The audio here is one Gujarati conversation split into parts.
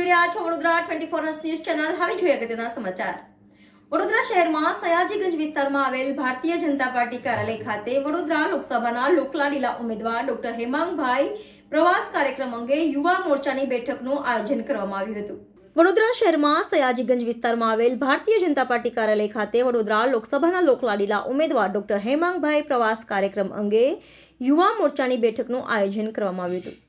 જોઈ રહ્યા છો Vadodara twenty four news channel. હવે જોઈએ અગત્યના સમાચાર. વડોદરા શહેરમાં સયાજીગંજ વિસ્તારમાં આવેલ ભારતીય જનતા પાર્ટી કાર્યાલય ખાતે વડોદરા લોકસભાના લોકલાડીલા ઉમેદવાર ડોક્ટર હેમાંગભાઈ પ્રવાસ કાર્યક્રમ અંગે યુવા મોરચાની બેઠકનું આયોજન કરવામાં આવ્યું હતું. વડોદરા શહેરમાં સયાજીગંજ વિસ્તારમાં આવેલ ભારતીય જનતા પાર્ટી કાર્યાલય ખાતે વડોદરા લોકસભાના લોકલાડીલા ઉમેદવાર ડોક્ટર હેમાંગભાઈ પ્રવાસ કાર્યક્રમ અંગે યુવા મોરચાની બેઠકનું આયોજન કરવામાં આવ્યું હતું.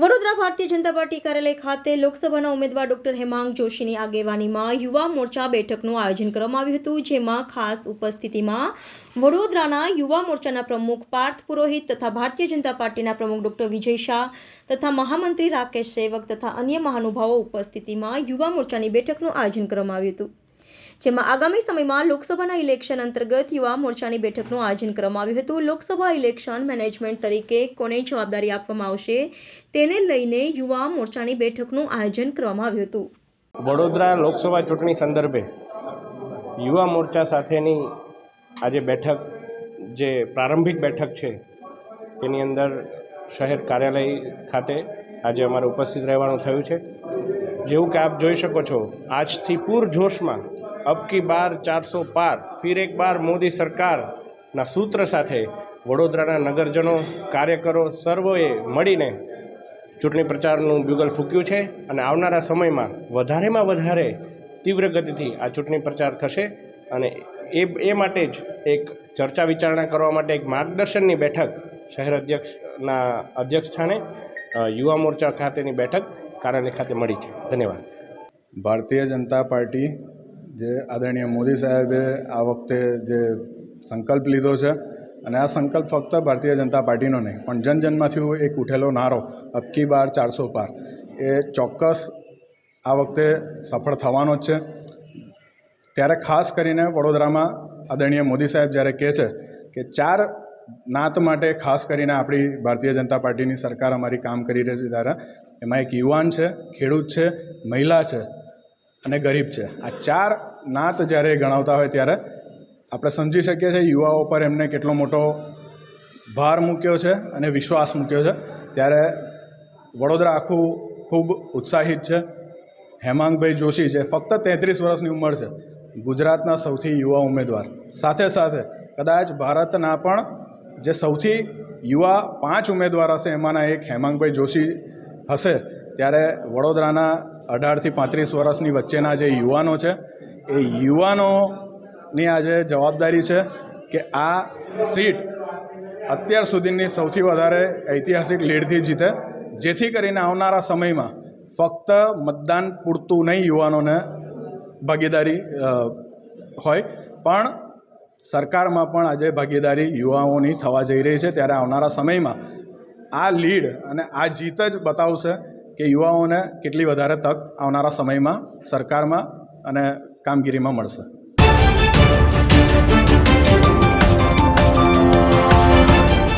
વડોદરા ભારતીય જનતા પાર્ટી કાર્યાલય ખાતે લોકસભાના ઉમેદવાર ડોક્ટર હેમાંગ જોશીની આગેવાનીમાં યુવા મોરચા બેઠકનું આયોજન કરવામાં આવ્યું હતું, જેમાં ખાસ ઉપસ્થિતિમાં વડોદરાના યુવા મોરચાના પ્રમુખ પાર્થ પુરોહિત તથા ભારતીય જનતા પાર્ટીના પ્રમુખ ડોક્ટર વિજય શાહ તથા મહામંત્રી રાકેશ સેવક તથા અન્ય મહાનુભાવો ઉપસ્થિતિમાં યુવા મોરચાની બેઠકનું આયોજન કરવામાં આવ્યું હતું. જેમાં આગામી સમયમાં લોકસભાના ઇલેક્શન અંતર્ગત યુવા મોરચાની બેઠકનું આયોજન કરવામાં આવ્યું હતું. લોકસભા ઇલેક્શન મેનેજમેન્ટ તરીકે કોને જવાબદારી આપવામાં આવશે તેને લઈને યુવા મોરચાની બેઠકનું આયોજન કરવામાં આવ્યું હતું. વડોદરા લોકસભા ચૂંટણી સંદર્ભે યુવા મોરચા સાથેની આજે બેઠક, જે પ્રારંભિક બેઠક છે, તેની અંદર શહેર કાર્યાલય ખાતે આજે અમારે ઉપસ્થિત રહેવાનું થયું છે. જેવું કે આપ જોઈ શકો છો, આજથી પૂરજોશમાં અબ કી બાર ચારસો પાર, ફિર એક બાર મોદી સરકારના સૂત્ર સાથે વડોદરાના નગરજનો, કાર્યકરો સર્વોએ મળીને ચૂંટણી પ્રચારનું બ્યુગલ ફૂક્યું છે અને આવનારા સમયમાં વધારેમાં વધારે તીવ્ર ગતિથી આ ચૂંટણી પ્રચાર થશે અને એ એ માટે જ એક ચર્ચા વિચારણા કરવા માટે એક માર્ગદર્શનની બેઠક શહેર અધ્યક્ષના અધ્યક્ષ સ્થાને યુવા મોરચા ખાતેની બેઠક કાર્યાલય ખાતે મળી છે. ધન્યવાદ. ભારતીય જનતા પાર્ટી જે આદરણીય મોદી સાહેબે આ વખતે જે સંકલ્પ લીધો છે, અને આ સંકલ્પ ફક્ત ભારતીય જનતા પાર્ટીનો નહીં, પણ જનજનમાંથી એક ઉઠેલો નારો, અબકી બાર ચારસો પાર, એ ચોક્કસ આ વખતે સફળ થવાનો જ છે. ત્યારે ખાસ કરીને વડોદરામાં આદરણીય મોદી સાહેબ જ્યારે કહે છે કે ચાર નાત માટે ખાસ કરીને આપણી ભારતીય જનતા પાર્ટીની સરકાર અમારી કામ કરી રહી છે ત્યારે એમાં એક યુવાન છે, ખેડૂત છે, મહિલા છે અને ગરીબ છે. આ ચાર નાત જ્યારે ગણાવતા હોય ત્યારે આપણે સમજી શકીએ છીએ યુવાઓ પર એમને કેટલો મોટો ભાર મૂક્યો છે અને વિશ્વાસ મૂક્યો છે. ત્યારે વડોદરા આખું ખૂબ ઉત્સાહિત છે. હેમાંગભાઈ જોશી જે ફક્ત તેત્રીસ વર્ષની ઉંમર છે, ગુજરાતના સૌથી યુવા ઉમેદવાર. સાથે સાથે કદાચ ભારતના પણ જે સૌથી યુવા પાંચ ઉમેદવાર હશે એમાંના એક હેમાંગભાઈ જોશી હશે. ત્યારે વડોદરાના અઢારથી પાંત્રીસ વર્ષની વચ્ચેના જે યુવાનો છે, એ યુવાનોની આજે જવાબદારી છે કે આ સીટ અત્યાર સુધીની સૌથી વધારે ઐતિહાસિક લીડથી જીતે. જેથી કરીને આવનારા સમયમાં ફક્ત મતદાન પૂરતું નહીં યુવાનોને ભાગીદારી હોય. પણ સરકારમાં પણ આજે ભાગીદારી યુવાઓની થવા જઈ રહી છે. ત્યારે આવનારા સમયમાં આ લીડ અને આ જીત જ બતાવશે કે યુવાઓને કેટલી વધારે તક આવનારા સમયમાં સરકારમાં અને કામગીરીમાં મળશે.